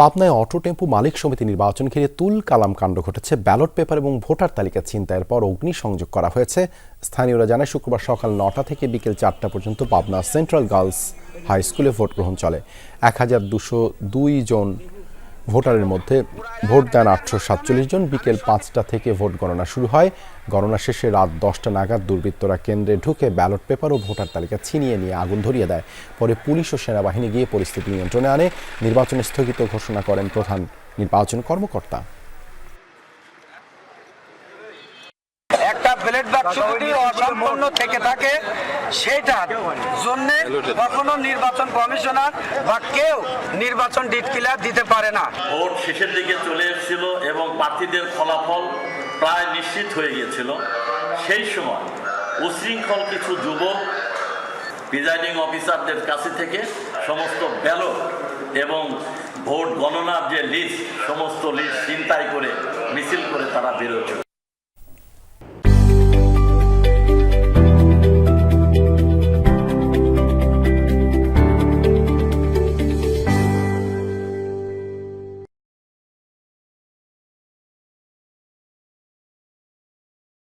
পাবনায় অটো টেম্পু মালিক সমিতি নির্বাচন ঘিরে তুল কালাম কাণ্ড ঘটেছে। ব্যালট পেপার এবং ভোটার তালিকা ছিনতাইয়ের পর অগ্নি সংযোগ করা হয়েছে। স্থানীয়রা জানায়, শুক্রবার সকাল নটা থেকে বিকেল চারটা পর্যন্ত পাবনা সেন্ট্রাল গার্লস হাই স্কুলে ভোট গ্রহণ চলে। এক হাজার দুশো দুই জন ভোটারের মধ্যে ভোট দেন আটশো সাতচল্লিশ জন। বিকেল পাঁচটা থেকে ভোট গণনা শুরু হয়। গণনা শেষে রাত দশটা নাগাদ দুর্বৃত্তরা কেন্দ্রে ঢুকে ব্যালট পেপার ও ভোটার তালিকা ছিনিয়ে নিয়ে আগুন ধরিয়ে দেয়। পরে পুলিশ ও সেনাবাহিনী গিয়ে পরিস্থিতি নিয়ন্ত্রণে আনে। নির্বাচন স্থগিত ঘোষণা করেন প্রধান নির্বাচন কর্মকর্তা। একটা ব্যালট বাক্স যদি অসম্পূর্ণ থেকে থাকে সেটার জন্য কখনো নির্বাচন কমিশনার বা কেউ নির্বাচন ডিটকিলার দিতে পারে না। ভোট শেষের দিকে চলে এসেছিল এবং প্রার্থীদের ফলাফল প্রায় নিশ্চিত হয়ে গিয়েছিল। সেই সময় উশৃঙ্খল কিছু যুবক প্রিজাইডিং অফিসারদের কাছে থেকে সমস্ত ব্যালট এবং ভোট গণনার যে লিস্ট সমস্ত লিস্ট চিন্তাই করে, মিছিল করে তারা বেরোচ্ছে